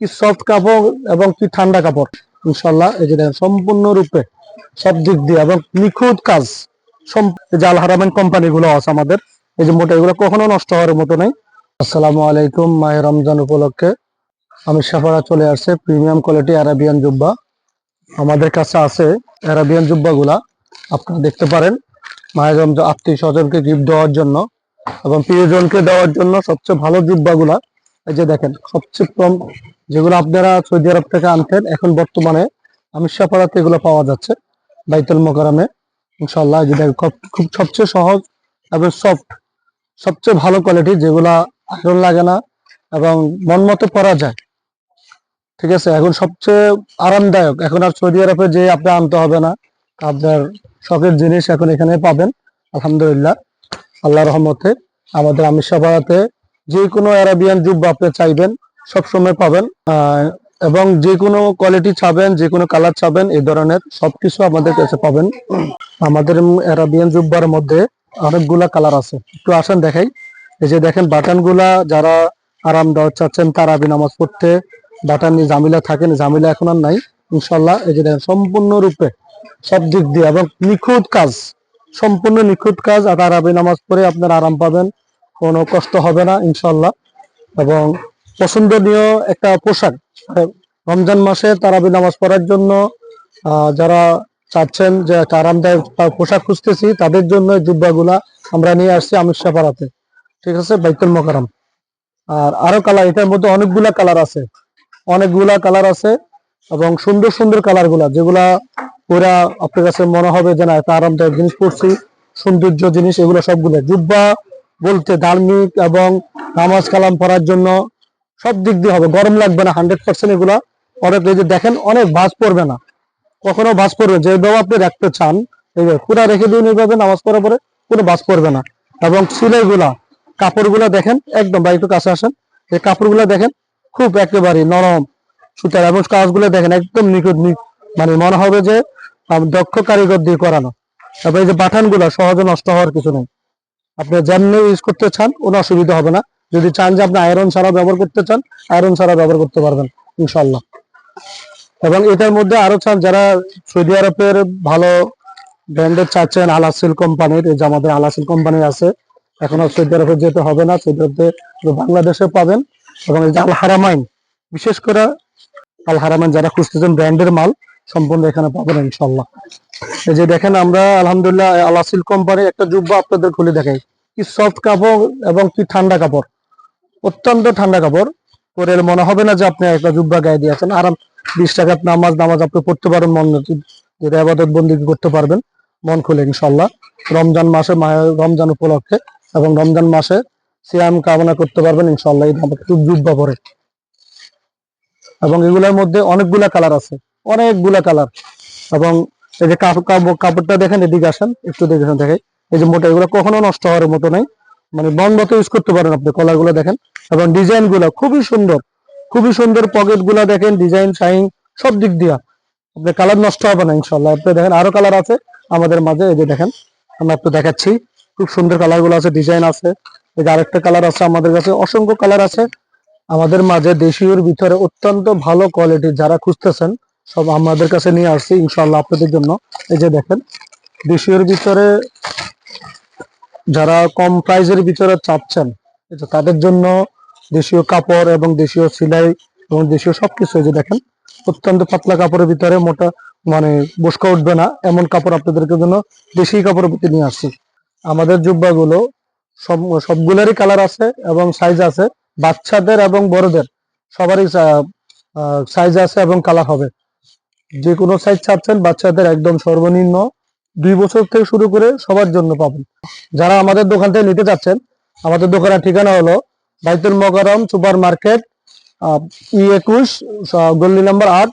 কি সফট কাপড় এবং কি ঠান্ডা কাপড়। ইনশাল্লাহ এই যে সম্পূর্ণরূপে সব দিক দিয়ে এবং নিখুঁত কাজ যে হারামেন কোম্পানি গুলো আছে আমাদের, এই যে মোটা, এগুলো কখনো নষ্ট হওয়ার মতো নেই। আসসালামু আলাইকুম মাহে রমজান উপলক্ষে আমি সাফারা চলে আসছে, প্রিমিয়াম কোয়ালিটি আরাবিয়ান জুব্বা। আমাদের কাছে আছে আরাবিয়ান জুব্বা গুলা আপনারা দেখতে পারেন। মায়ের রমজান আত্মীয় স্বজনকে গিফট দেওয়ার জন্য এবং প্রিয়জনকে দেওয়ার জন্য সবচেয়ে ভালো জুব্বা গুলা এই যে দেখেন, সবচেয়ে কম যেগুলো আপনারা সৌদি আরব থেকে আনতেন, এখন বর্তমানে আমি সাফারাতে এগুলো পাওয়া যাচ্ছে, বাইতুল মোকারামে ইনশাল্লাহ যে দেখেন, খুব- সবচেয়ে সহজ এবং সফট সবচেয়ে ভালো কোয়ালিটি যেগুলা আয়রন লাগে না এবং মন মতো পরা যায়। ঠিক আছে, এখন সবচেয়ে আরামদায়ক, এখন আর সৌদি আরবে যে আপনি আনতে হবে না আপনার শখের জিনিস এখন এখানে পাবেন, আলহামদুলিল্লাহ আল্লাহ রহমতে, আমাদের আমির সাপাড়াতে যে কোনো অ্যারাবিয়ান জুব্বা আপনি চাইবেন সবসময় পাবেন। এবং যে কোনো কোয়ালিটি চাবেন, যে কোনো কালার চাবেন, এই ধরনের সবকিছু আমাদের কাছে পাবেন। আমাদের অ্যারাবিয়ান জুব্বার মধ্যে অনেকগুলা কালার আছে। একটু আসেন দেখাই। এই যে দেখেন বাটনগুলা যারা আরামদায়ক চাচ্ছেন তারাবি নামাজ পড়তে বাটান জামিলা থাকেন জামিলা এখন আর নাই। ইনশাল্লাহ এই যে দেখেন সম্পূর্ণরূপে সব দিক দিয়ে এবং নিখুঁত কাজ, সম্পূর্ণ নিখুঁত কাজ, আর তারাবি নামাজ পড়ে আপনার আরাম পাবেন। কোনো কষ্ট হবে না ইনশাল্লাহ এবং পছন্দনীয় একটা পোশাক। রমজান মাসে তারাবি নামাজ পড়ার জন্য যারা চাচ্ছেন যে একটা আরামদায়ক পোশাক খুঁজতেছি, তাদের জন্য জুব্বাগুলা আমরা নিয়ে আসছি আমির সাপাড়াতে ঠিক আছে? বাইতুল মোকারম আর আরও কালার, এটার মধ্যে অনেকগুলা কালার আছে। অনেকগুলা কালার আছে এবং সুন্দর সুন্দর কালারগুলা যেগুলা পুরা আপনার কাছে মনে হবে যে না, একটা আরামদায়ক জিনিস পড়ছি সৌন্দর্য জিনিস, এগুলো সবগুলো। জুব্বা বলতে ধার্মিক এবং নামাজ কালাম পড়ার জন্য সব দিক দিয়ে হবে। গরম লাগবে না হান্ড্রেড পার্সেন্ট এগুলা। অনেক যে দেখেন, অনেক ভাঁজ পড়বে না। কখনো ভাঁজ পড়বে। যেভাবে আপনি রাখতে চান এইভাবে পুরা রেখে দিন এইভাবে নামাজ পড়ার পরে, কোনো ভাঁজ পড়বে না। এবং সিলাই গুলা কাপড়গুলা দেখেন, একদম বা একটু কাছে আসেন। এই কাপড়গুলা দেখেন, খুব একেবারে নরম সুতার। এবং কাজগুলো দেখেন, একদম নিখুঁত মানে মনে হবে যে দক্ষ কারিগর দিয়ে করানো। তারপরে এই যে বাটানগুলা সহজে নষ্ট হওয়ার কিছু নেই। আপনি যেমনি ইউজ করতে চান, কোনো অসুবিধা হবে না। যদি চান যে আপনি আয়রন ছাড়া ব্যবহার করতে চান আয়রন ছাড়া ব্যবহার করতে পারবেন ইনশাল্লাহ এবং এটার মধ্যে আরও চান, যারা সৌদি আরবের ভালো ব্র্যান্ডের চাচ্ছেন আলাসিল কোম্পানির, এই যে আমাদের আলাসিল কোম্পানি আছে, এখন আর সৌদি আরবে যেতে হবে না, সৌদি আরবে বাংলাদেশে পাবেন। এবং এই যে আল হারামাইন বিশেষ করে আল হারামাইন যারা খুঁজতেছেন ব্র্যান্ডের মাল সম্পূর্ণ এখানে পাবেন ইনশাল্লাহ এই যে দেখেন আমরা, আলহামদুলিল্লাহ আলাসিল কোম্পানি একটা জুব্বা আপনাদের খুলে দেখাই। কি সফট কাপড় এবং কি ঠান্ডা কাপড়। অত্যন্ত ঠান্ডা কাপড়। পরে মনে হবে না যে আপনি একটা জুব্বা গায়ে দিয়েছেন। আরাম, বিশ টাকার নামাজ নামাজ আপনি পড়তে পারেন মন যেটা আবাদত বন্দি করতে পারবেন, মন খুলে ইনশাল্লাহ রমজান মাসে রমজান উপলক্ষে এবং রমজান মাসে সিয়াম কামনা করতে পারবেন ইনশাল্লাহ জুব্বা পরে। এবং এগুলোর মধ্যে অনেকগুলা কালার আছে। অনেকগুলা কালার। এবং এই যে কাপ- কাপ- কাপড়টা দেখেন, এদিকে আসেন, একটু দেখেন। দেখে এই যে মোটা, এগুলো কখনো নষ্ট হওয়ার মতো নাই। মানে মতো ইউজ করতে পারেন আপনি কলারগুলো দেখেন। এবং ডিজাইনগুলা খুবই সুন্দর। খুবই সুন্দর পকেটগুলা দেখেন ডিজাইন শাইন সব দিক দিয়া। আপনি কালার নষ্ট হবে না ইনশাল্লাহ আপনি দেখেন, আরও কালার আছে আমাদের মাঝে। এই যে দেখেন আমি একটু দেখাচ্ছি। খুব সুন্দর কালারগুলো আছে ডিজাইন আছে। এই যে আরেকটা কালার আছে আমাদের কাছে, অসংখ্য কালার আছে। আমাদের মাঝে দেশীয়র ভিতরে অত্যন্ত ভালো কোয়ালিটি যারা খুঁজতেছেন সব আমাদের কাছে নিয়ে আসছি ইনশাল্লাহ আপনাদের জন্য। এই যে দেখেন, দেশীয়র ভিতরে যারা কম প্রাইজের ভিতরে চাচ্ছেন তাদের জন্য দেশীয় কাপড় এবং দেশীয় সিলাই এবং দেশীয় সবকিছু যে দেখেন, অত্যন্ত পাতলা কাপড়ের ভিতরে মোটা মানে বসকা উঠবে না, এমন কাপড় আপনাদেরকে জন্য দেশি কাপড়ের ভিতরে নিয়ে আসছি। আমাদের জুব্বাগুলো সব, সবগুলোরই কালার আছে এবং সাইজ আছে। বাচ্চাদের এবং বড়দের সবারই সাইজ আছে এবং কালার হবে। যে কোনো সাইজ চাচ্ছেন বাচ্চাদের একদম সর্বনিম্ন দুই বছর থেকে শুরু করে সবার জন্য পাবেন। যারা আমাদের দোকান থেকে নিতে চাচ্ছেন, আমাদের দোকানের ঠিকানা হলো বাইতুল মকারম সুপার মার্কেট ই একুশ গল্লি নাম্বার আট